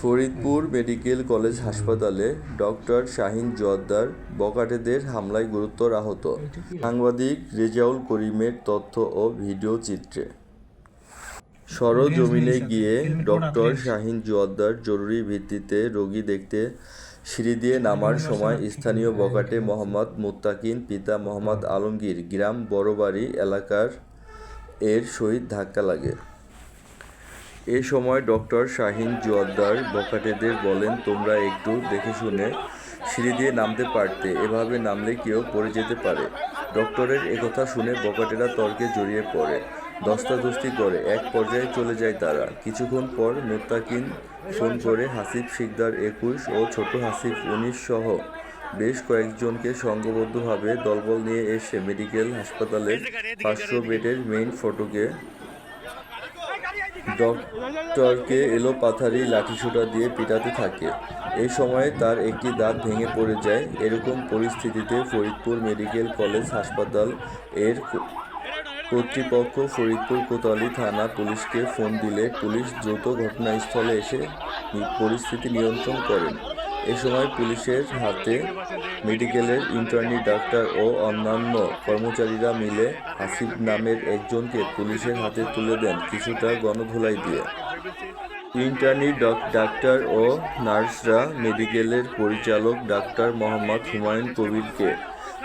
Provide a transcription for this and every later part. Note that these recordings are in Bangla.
ফরিদপুর মেডিকেল কলেজ হাসপাতালে ডক্টর শাহিন জোয়াদ্দার বখাটেদের হামলায় গুরুতর আহত। সাংবাদিক রেজাউল করিমের তথ্য ও ভিডিও চিত্রে। সরজমিনে গিয়ে ডক্টর শাহিন জোয়াদ্দার জরুরি ভিত্তিতে রোগী দেখতে সিঁড়ি দিয়ে নামার সময় স্থানীয় বখাটে মোহাম্মদ মুত্তাকিন, পিতা মোহাম্মদ আলমগীর গ্রাম বড়বাড়ি এলাকার এর সহিত ধাক্কা লাগে। এ সময় ডক্টর শাহিন জোয়াদ্দার বখাটেদের বলেন, তোমরা একটু দেখে শুনে সিঁড়ি দিয়ে নামতে পারতে, এভাবে নামলে কেউ পড়ে যেতে পারে। ডক্টরের একথা শুনে বখাটেরা তর্কে জড়িয়ে পড়ে দস্তাদস্তি করে, এক পর্যায়ে চলে যায় তারা। কিছুক্ষণ পর মোত্তাকিন ফোন করে হাসিব শিকদার একুশ ও ছোট হাসিব উনিশ সহ বেশ কয়েকজনকে সংঘবদ্ধভাবে দলবল নিয়ে এসে মেডিকেল হাসপাতালের পাঁচশো বেডের মেইন ফটকে ডক্টরকে এলো পাথারি লাঠিসোঁটা দিয়ে পিটাতে থাকে। এই সময়ে তার একটি দাঁত ভেঙে পড়ে যায়। এরকম পরিস্থিতিতে ফরিদপুর মেডিকেল কলেজ হাসপাতাল এর কর্তৃপক্ষ ফরিদপুর কোতোয়ালি থানা পুলিশকে ফোন দিলে পুলিশ দ্রুত ঘটনাস্থলে এসে পরিস্থিতি নিয়ন্ত্রণ করেন। এ সময় পুলিশের হাতে মেডিকেলের ইন্টার্নি, ডাক্তার ও অন্যান্য কর্মচারীরা মিলে হাসিব নামের একজনকে পুলিশের হাতে তুলে দেন কিছুটা গণধোলাই দিয়ে। ইন্টার্নি ডাক্তার ও নার্সরা মেডিকেলের পরিচালক ডাক্তার মোহাম্মদ হুমায়ুন কবিরকে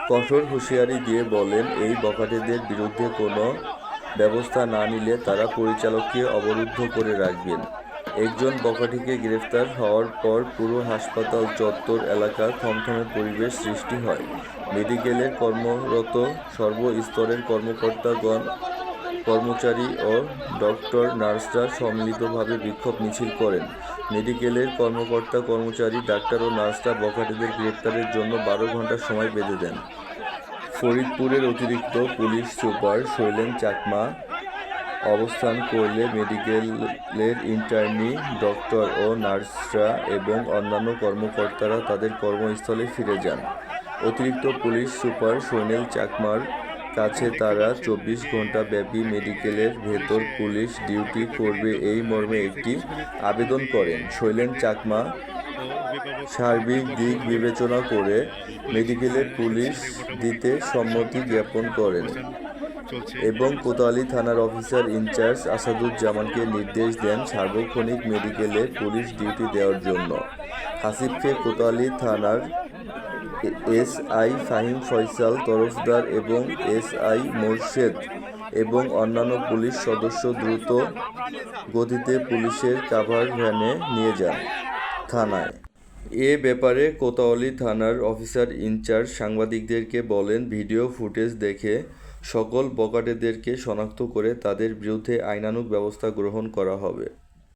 কঠোর হুঁশিয়ারি দিয়ে বলেন, এই বখাটেদের বিরুদ্ধে কোনো ব্যবস্থা না নিলে তারা পরিচালককে অবরুদ্ধ করে রাখবেন। একজন বখাটিকে গ্রেফতার হওয়ার পর পুরো হাসপাতাল চত্বর এলাকা থমথমে পরিবেশ সৃষ্টি হয়। মেডিকেলের কর্মরত সর্বস্তরের কর্মকর্তাগণ, কর্মচারী ও ডক্টর, নার্সরা সম্মিলিতভাবে বিক্ষোভ মিছিল করেন। মেডিকেলের কর্মকর্তা, কর্মচারী, ডাক্তার ও নার্সরা বখাটেদের গ্রেপ্তারের জন্য বারো ঘণ্টা সময় বেঁধে দেন। ফরিদপুরের অতিরিক্ত পুলিশ সুপার শৈলেন চাকমা অবস্থান করলে মেডিকেলের ইন্টার্নি, ডক্টর ও নার্সরা এবং অন্যান্য কর্মকর্তারা তাদের কর্মস্থলে ফিরে যান। অতিরিক্ত পুলিশ সুপার সৈনেল চাকমার কাছে তারা চব্বিশ ঘণ্টা ব্যাপী মেডিকেলের ভেতর পুলিশ ডিউটি করবে এই মর্মে একটি আবেদন করেন। শৈলেন চাকমা সার্বিক দিক বিবেচনা করে মেডিকেলের পুলিশ দিতে সম্মতি জ্ঞাপন করেন। এবং কোতোয়ালি থানার অফিসার ইনচার্জ আসাদুজ্জামানকে নির্দেশ দেন সার্বক্ষণিক মেডিকেলে পুলিশ ডিউটি দেওয়ার জন্য। হাসিফকে কোতোয়ালি থানার এস আই ফাহিম ফয়সাল, তরফদার এবং এস আই মোর্শেদ এবং অন্যান্য পুলিশ সদস্য দ্রুত গতিতে পুলিশের কাভার ভ্যানে নিয়ে যান থানায়। এ ব্যাপারে কোতোয়ালি থানার অফিসার ইনচার্জ সাংবাদিকদেরকে বলেন, ভিডিও ফুটেজ দেখে সকল বকাটেদেরকে শনাক্ত করে তাদের বিরুদ্ধে আইনানুগ ব্যবস্থা গ্রহণ করা হবে।